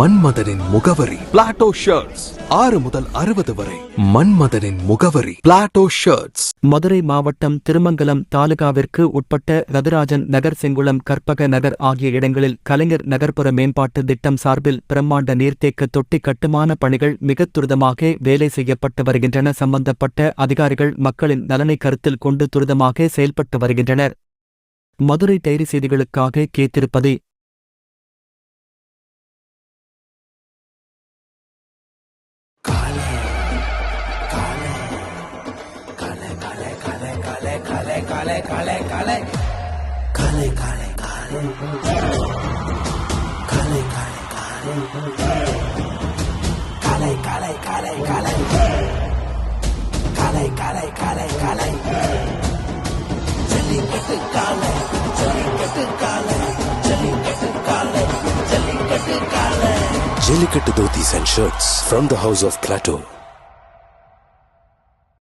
மன்மதனின் முகவரி. Plato shirts ஆறு முதல் அறுபது வரை. மன்மதனின் முகவரி. பிளாட்டோ ஷர்ட்ஸ் மதுரை மாவட்டம் திருமங்கலம் தாலுகாவிற்கு உட்பட்ட ரதுராஜன் நகர் செங்குளம் கற்பக நகர் ஆகிய இடங்களில் கலைஞர் நகர்ப்புற மேம்பாட்டு திட்டம் சார்பில் பிரம்மாண்ட நீர்த்தேக்க தொட்டி கட்டுமான பணிகள் மிக துரிதமாக வேலை செய்யப்பட்டு வருகின்றன. சம்பந்தப்பட்ட அதிகாரிகள் மக்களின் நலனை கருத்தில் கொண்டு துரிதமாக செயல்பட்டு வருகின்றனர். மதுரை டைரி செய்திகளுக்காக கேத்திருப்பதை काले काले काले। काले काले काले। काले काले काले। काले काले काले काले। काले काले काले काले। जली कट काले जली कट काले जली कट काले जली काले। Dhotis and Shirts from the House of Plateau.